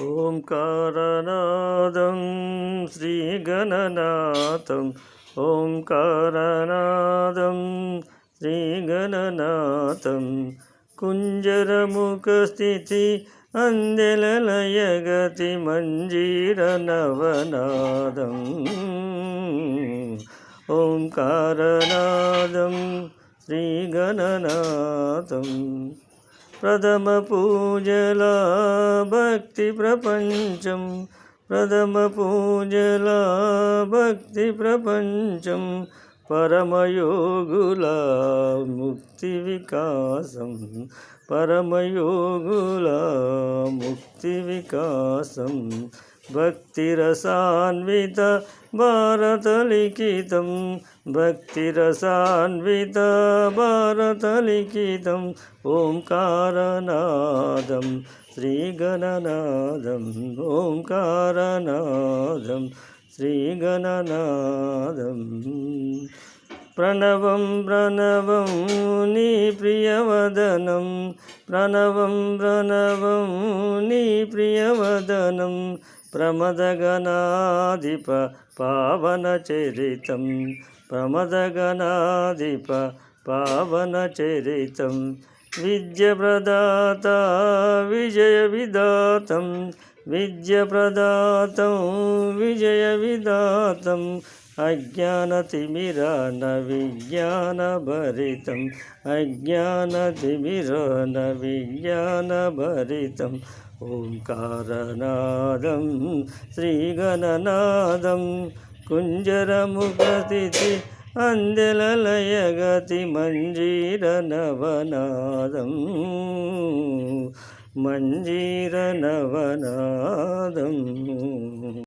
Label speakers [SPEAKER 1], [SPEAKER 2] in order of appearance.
[SPEAKER 1] ఓంకారనాదం శ్రీగణనాథం. ఓంకారనాదం శ్రీగణనాథం. కుంజరముఖస్థితి అందెలలయగతి మంజీర నవనాదం ఓంకారనాదం శ్రీగణనాథం. ప్రథమ పూజల భక్తి ప్రపంచం. ప్రథమ పూజల భక్తి ప్రపంచం. పరమయోగుల ముక్తి వికాసం. పరమయోగుల ముక్తి వికాసం. భక్తిరసాన్విత భారతలిఖితం భక్తిరసాన్విత భారతలిఖితం ఓంకారనాదం శ్రీగణనాదం ఓంకారనాదం శ్రీగణనాదం. ప్రణవం ప్రణవం నీ ప్రియవదనం. ప్రణవం ప్రణవం నీ ప్రియవదనం. ప్రమదగణాధిప పావన చరితం. ప్రమదగణాధిప పావన చరితం. విద్య ప్రదాత విజయ విదాతం విద్య ప్రదాతం విజయ విదాతం అజ్ఞానతిమిరాన విజ్ఞానభరితం అజ్ఞానతిమిరాన విజ్ఞానభరితం ఓంకారనాదం శ్రీగణనాదం కుంజరముగతి అందెలలయగతి మంజీరనవనాదం మంజీరనవనాదం.